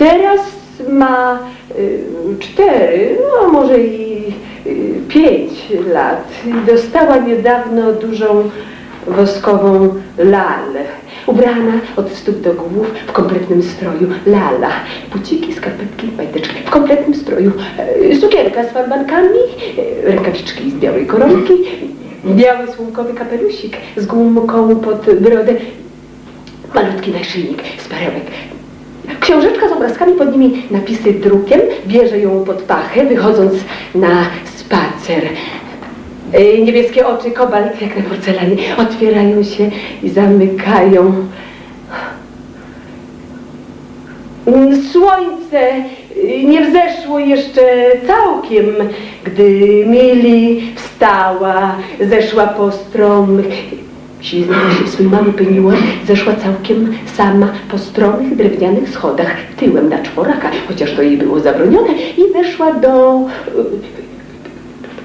Teraz ma y, cztery, no może i y, pięć lat. Dostała niedawno dużą woskową lalę. Ubrana od stóp do głów w kompletnym stroju. Lala. Buciki, skarpetki, majteczki w kompletnym stroju. Sukienka z farbankami, rękawiczki z białej koronki, biały słomkowy kapelusik z gumką pod brodę, malutki naszyjnik z perełek. Książeczka z obrazkami, pod nimi napisy drukiem, bierze ją pod pachę, wychodząc na spacer. E, Niebieskie oczy, kobalt jak na porcelanie, otwierają się i zamykają. Mm, Słońce y, nie wzeszło jeszcze całkiem, gdy Mili wstała, zeszła po stromych, w swój mały peniuar, zeszła całkiem sama po stromych drewnianych schodach, tyłem na czworaka, chociaż to jej było zabronione, i weszła do...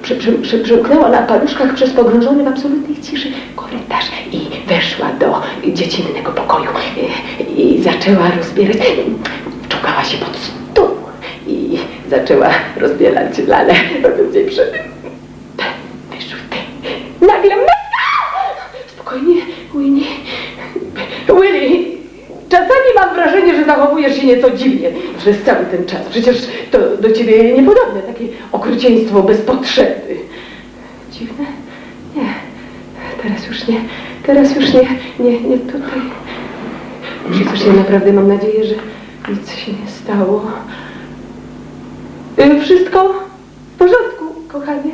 prze, przemknęła na paluszkach przez pogrążony w absolutnej ciszy korytarz i weszła do dziecinnego pokoju i, i zaczęła rozbierać. Czukała się pod stół i zaczęła rozbierać lalę, robiąc jej przy... czasami mam wrażenie, że zachowujesz się nieco dziwnie przez cały ten czas. Przecież to do ciebie niepodobne, takie okrucieństwo bez potrzeby. Dziwne? Nie. Teraz już nie. Teraz już nie. Nie, nie tutaj. Przecież ja naprawdę mam nadzieję, że nic się nie stało. Y, Wszystko w porządku, kochanie.